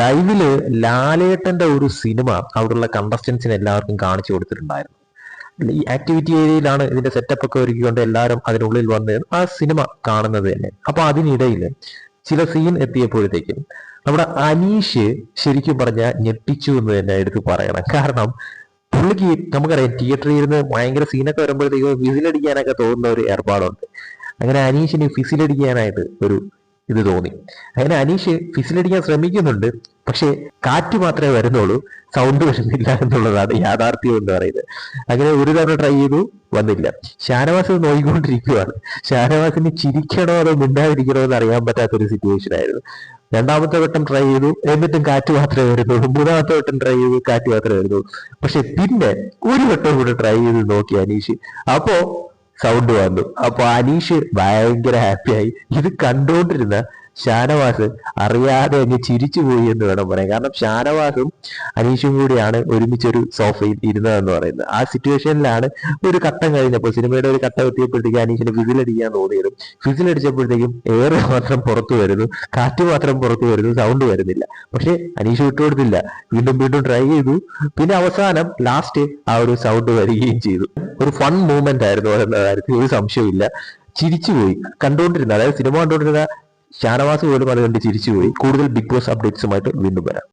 ലൈവിൽ ലാലേട്ടന്റെ ഒരു സിനിമ അവിടെയുള്ള കണ്ടസ്റ്റൻസിന് എല്ലാവർക്കും കാണിച്ചു കൊടുത്തിട്ടുണ്ടായിരുന്നു. ഈ ആക്ടിവിറ്റി ഏരിയയിലാണ് ഇതിന്റെ സെറ്റപ്പ് ഒക്കെ ഒരുക്കിക്കൊണ്ട് എല്ലാവരും അതിനുള്ളിൽ വന്ന് ആ സിനിമ കാണുന്നത് തന്നെ. അപ്പൊ അതിനിടയിൽ ചില സീൻ എത്തിയപ്പോഴത്തേക്കും നമ്മുടെ അനീഷ് ശരിക്കും പറഞ്ഞ ഞെട്ടിച്ചു എന്ന് തന്നെ എടുത്ത് പറയണം. കാരണം പുള്ളിക്ക് നമുക്കറിയാം തിയേറ്ററിൽ ഇരുന്ന് ഭയങ്കര സീനൊക്കെ വരുമ്പോഴത്തേക്കും വിസിലടിക്കാനൊക്കെ തോന്നുന്ന ഒരു ഏർപ്പാടുണ്ട്. അങ്ങനെ അനീഷിന് ഫിസിലടിക്കാനായിട്ട് ഒരു ഇത് തോന്നി. അങ്ങനെ അനീഷ് ഫിസിലടിക്കാൻ ശ്രമിക്കുന്നുണ്ട്. പക്ഷേ കാറ്റ് മാത്രമേ വരുന്നുള്ളൂ. സൗണ്ട് വരുന്നില്ല എന്നുള്ളതാണ് യാഥാർത്ഥ്യം എന്ന് പറയുന്നത്. അങ്ങനെ ഒരു തവണ ട്രൈ ചെയ്തു വന്നില്ല. ഷാനവാസ് നോയിക്കൊണ്ടിരിക്കുകയാണ് ഷാനവാസിന് ചിരിക്കണോ അതോ മിണ്ടാതിരിക്കണോ എന്ന് അറിയാൻ പറ്റാത്തൊരു സിറ്റുവേഷൻ ആയിരുന്നു. രണ്ടാമത്തെ വട്ടം ട്രൈ ചെയ്തു എന്നിട്ടും കാറ്റ് മാത്രമേ വരുന്നുള്ളൂ. മൂന്നാമത്തെ വട്ടം ട്രൈ ചെയ്തു കാറ്റ് മാത്രമേ വരുന്നുള്ളൂ. പക്ഷെ പിന്നെ ഒരു വട്ടം കൂടെ ട്രൈ ചെയ്ത് നോക്കി അനീഷ്. അപ്പോ സൗണ്ട് വന്നു. അപ്പൊ അനീഷ് ഭയങ്കര ഹാപ്പിയായി ഇത് കണ്ടുകൊണ്ടിരുന്ന ഷാനവാസ് അറിയാതെ അങ്ങ് ചിരിച്ചുപോയി എന്ന് വേണം പറയാൻ. കാരണം ഷാനവാസും അനീഷും കൂടിയാണ് ഒരുമിച്ചൊരു സോഫയിൽ ഇരുന്നതെന്ന് പറയുന്നത്. ആ സിറ്റുവേഷനിലാണ് ഒരു ഘട്ടം കഴിഞ്ഞപ്പോൾ സിനിമയുടെ ഒരു ഘട്ടം എത്തിയപ്പോഴത്തേക്കും അനീഷിന് ഫിസിലടിക്കാൻ തോന്നിയതും. ഫിസിലടിച്ചപ്പോഴത്തേക്കും എയർ മാത്രം പുറത്തു വരുന്നു കാറ്റ് മാത്രം പുറത്തു വരുന്നു സൗണ്ട് വരുന്നില്ല. പക്ഷെ അനീഷ് വിട്ടുകൊടുത്തില്ല വീണ്ടും വീണ്ടും ട്രൈ ചെയ്തു. പിന്നെ അവസാനം ലാസ്റ്റ് ആ ഒരു സൗണ്ട് വരികയും ചെയ്തു. ഒരു ഫൺ മൂവ്മെന്റ് ആയിരുന്നു എന്ന കാര്യത്തിൽ ഒരു സംശയമില്ല ചിരിച്ചുപോയി കണ്ടുകൊണ്ടിരുന്ന അതായത് സിനിമ കണ്ടുകൊണ്ടിരുന്ന ഷാനവാസ് വീട് പറഞ്ഞുകൊണ്ട് ചിരിച്ചുപോയി. കൂടുതൽ ബിഗ് ബോസ് അപ്ഡേറ്റ്സുമായിട്ട് വീണ്ടും വരാം.